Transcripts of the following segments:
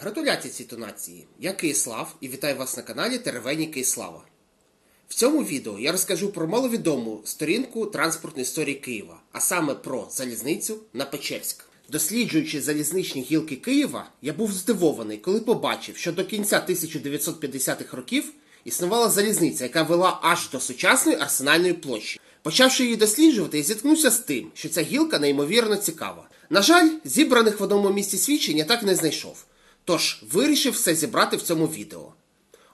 Гратуляції цій тонації. Я Киїслав і вітаю вас на каналі Теревені Киїслава. В цьому відео я розкажу про маловідому сторінку транспортної історії Києва, а саме про залізницю на Печерськ. Досліджуючи залізничні гілки Києва, я був здивований, коли побачив, що до кінця 1950-х років існувала залізниця, яка вела аж до сучасної арсенальної площі. Почавши її досліджувати, я зіткнувся з тим, що ця гілка неймовірно цікава. На жаль, зібраних в одному місці свідчень я так не знайшов. Тож вирішив все зібрати в цьому відео.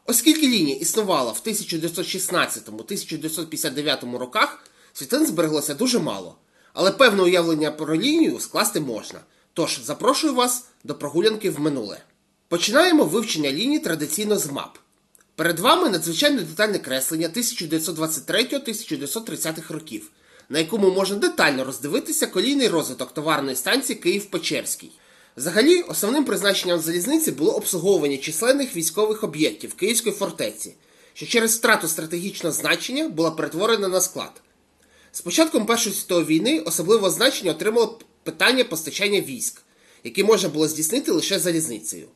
Оскільки лінія існувала в 1916-1959 роках, світлин збереглося дуже мало, але певне уявлення про лінію скласти можна. Тож запрошую вас до прогулянки в минуле. Починаємо вивчення лінії традиційно з мап. Перед вами надзвичайно детальне креслення 1923-1930 років, на якому можна детально роздивитися колійний розвиток товарної станції Київ-Печерський. Взагалі, основним призначенням залізниці було обслуговування численних військових об'єктів Київської фортеці, що через втрату стратегічного значення була перетворена на склад. З початком Першої світової війни особливе значення отримало питання постачання військ, які можна було здійснити лише залізницею.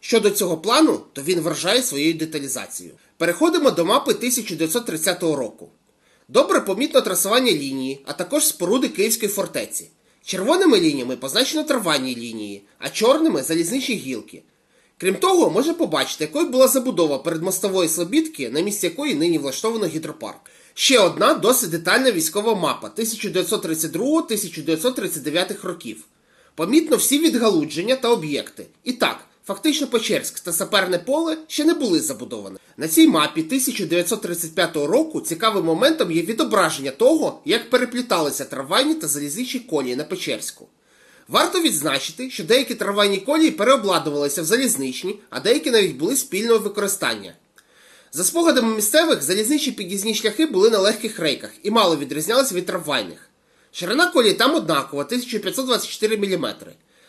Щодо цього плану, то він вражає своєю деталізацією. Переходимо до мапи 1930 року. Добре помітно трасування лінії, а також споруди Київської фортеці. Червоними лініями позначено трамвайні лінії, а чорними залізничі гілки. Крім того, можна побачити, якою була забудова передмостової слобідки, на місці якої нині влаштовано гідропарк. Ще одна досить детальна військова мапа 1932-1939 років. Помітно всі відгалудження та об'єкти. І так, фактично Печерськ та Саперне поле ще не були забудовані. На цій мапі 1935 року цікавим моментом є відображення того, як перепліталися трамвайні та залізничні колії на Печерську. Варто відзначити, що деякі трамвайні колії переобладнувалися в залізничні, а деякі навіть були спільного використання. За спогадами місцевих, залізничні під'їзні шляхи були на легких рейках і мало відрізнялися від трамвайних. Ширина колії там однакова 1524 мм.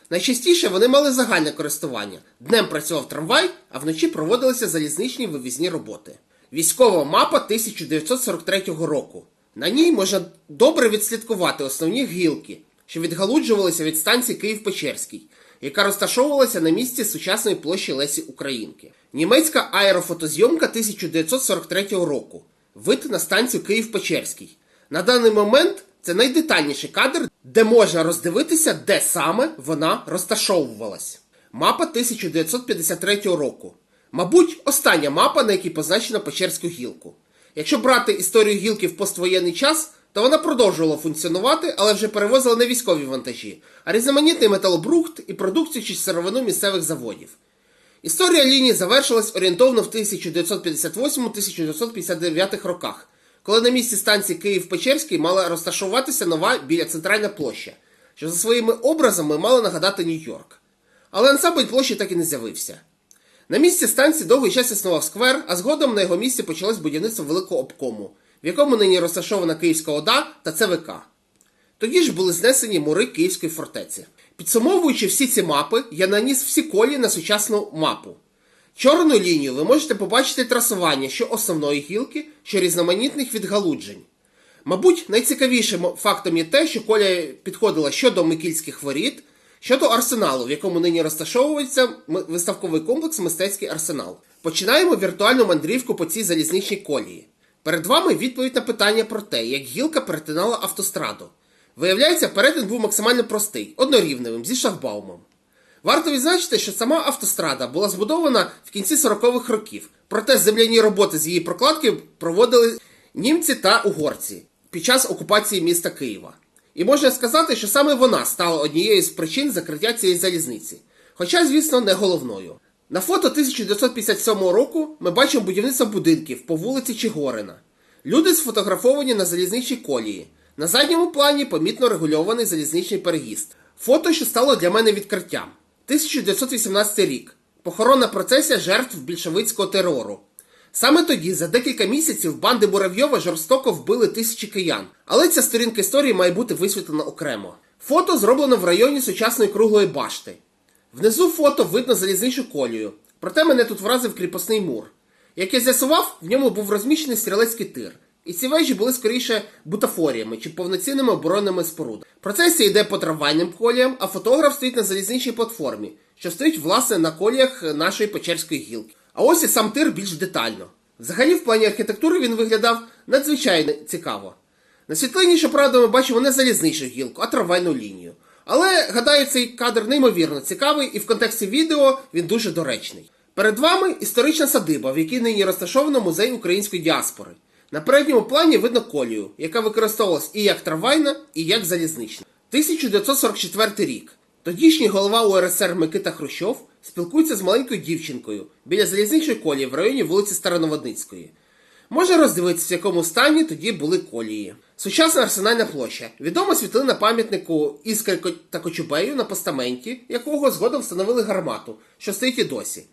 Найчастіше вони мали загальне користування. Днем працював трамвай, а вночі проводилися залізничні вивізні роботи. Військова мапа 1943 року. На ній можна добре відслідкувати основні гілки, що відгалуджувалися від станції Київ-Печерський, яка розташовувалася на місці сучасної площі Лесі Українки. Німецька аерофотозйомка 1943 року. Вид на станцію Київ-Печерський. На даний момент це найдетальніший кадр, де можна роздивитися, де саме вона розташовувалась. Мапа 1953 року. Мабуть, остання мапа, на якій позначено Печерську гілку. Якщо брати історію гілки в поствоєнний час, то вона продовжувала функціонувати, але вже перевозила не військові вантажі, а різноманітний металобрухт і продукцію чи сировину місцевих заводів. Історія лінії завершилась орієнтовно в 1958-1959 роках, коли на місці станції Київ-Печерський мала розташуватися нова біля центральна площа, що за своїми образами мала нагадати Нью-Йорк. Але ансамбль площі так і не з'явився. На місці станції довгий час існував сквер, а згодом на його місці почалось будівництво великого обкому, в якому нині розташована Київська ОДА та ЦВК. Тоді ж були знесені мури Київської фортеці. Підсумовуючи всі ці мапи, я наніс всі колії на сучасну мапу. Чорну лінію ви можете побачити трасування що основної гілки, що різноманітних відгалуджень. Мабуть, найцікавішим фактом є те, що колія підходила що до Микільських воріт, що до арсеналу, в якому нині розташовується виставковий комплекс Мистецький арсенал. Починаємо віртуальну мандрівку по цій залізничній колії. Перед вами відповідь на питання про те, як гілка перетинала автостраду. Виявляється, перетин був максимально простий, однорівневим, зі шлагбаумом. Варто відзначити, що сама автострада була збудована в кінці 40-х років, проте земляні роботи з її прокладки проводили німці та угорці під час окупації міста Києва. І можна сказати, що саме вона стала однією з причин закриття цієї залізниці, хоча, звісно, не головною. На фото 1957 року ми бачимо будівництво будинків по вулиці Чигорина. Люди сфотографовані на залізничній колії. На задньому плані помітно регульований залізничний переїзд. Фото, що стало для мене відкриттям. 1918 рік. Похоронна процесія жертв більшовицького терору. Саме тоді, за декілька місяців, банди Буравйова жорстоко вбили тисячі киян. Але ця сторінка історії має бути висвітлена окремо. Фото зроблено в районі сучасної круглої башти. Внизу фото видно залізничну колію. Проте мене тут вразив кріпосний мур. Як я з'ясував, в ньому був розміщений стрілецький тир. І ці вежі були скоріше бутафоріями чи повноцінними оборонними спорудами. Процесія йде по трамвайним коліям, а фотограф стоїть на залізничній платформі, що стоїть власне на коліях нашої Печерської гілки. А ось і сам тир більш детально. Взагалі, в плані архітектури він виглядав надзвичайно цікаво. На світлині, щоправда, ми бачимо не залізничну гілку, а трамвайну лінію. Але гадаю, цей кадр неймовірно цікавий, і в контексті відео він дуже доречний. Перед вами історична садиба, в якій нині розташовано музей української діаспори. На передньому плані видно колію, яка використовувалась і як трамвайна, і як залізнична. 1944 рік. Тодішній голова УРСР Микита Хрущов спілкується з маленькою дівчинкою біля залізничної колії в районі вулиці Староноводницької. Може роздивитися, в якому стані тоді були колії. Сучасна арсенальна площа. Відома світлина пам'ятнику Іскри та Кочубею на постаменті, якого згодом встановили гармату, що стоїть і досі.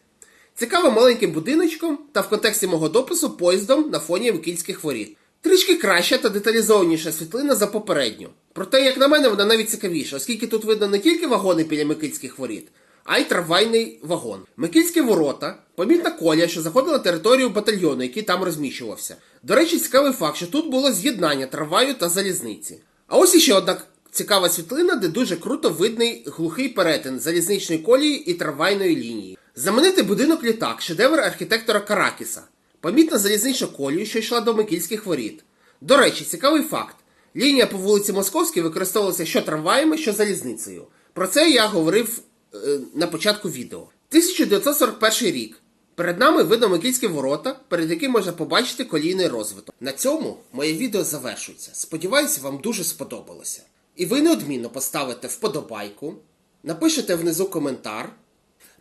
Цікаво маленьким будиночком та в контексті мого допису поїздом на фоні Викільських воріт. Трішки краща та деталізованіша світлина за попередню. Проте, як на мене, вона навіть цікавіша, оскільки тут видно не тільки вагони біля Микільських воріт, а й трамвайний вагон. Микільські ворота, помітна коля, що заходила на територію батальйону, який там розміщувався. До речі, цікавий факт, що тут було з'єднання трамваю та залізниці. А ось іще одна цікава світлина, де дуже круто видний глухий перетин залізничної колії і трамвайної лінії. Знаменитий будинок літак, шедевр архітектора Каракіса. Помітна залізнична колію, що йшла до Микільських воріт. До речі, цікавий факт. Лінія по вулиці Московській використовувалася що трамваями, що залізницею. Про це я говорив е, на початку відео. 1941 рік. Перед нами видно Микільські ворота, перед яким можна побачити колійний розвиток. На цьому моє відео завершується. Сподіваюся, вам дуже сподобалося. І ви неодмінно поставите вподобайку, напишете внизу коментар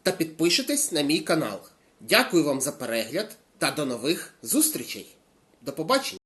та підпишитесь на мій канал. Дякую вам за перегляд та до нових зустрічей. До побачення!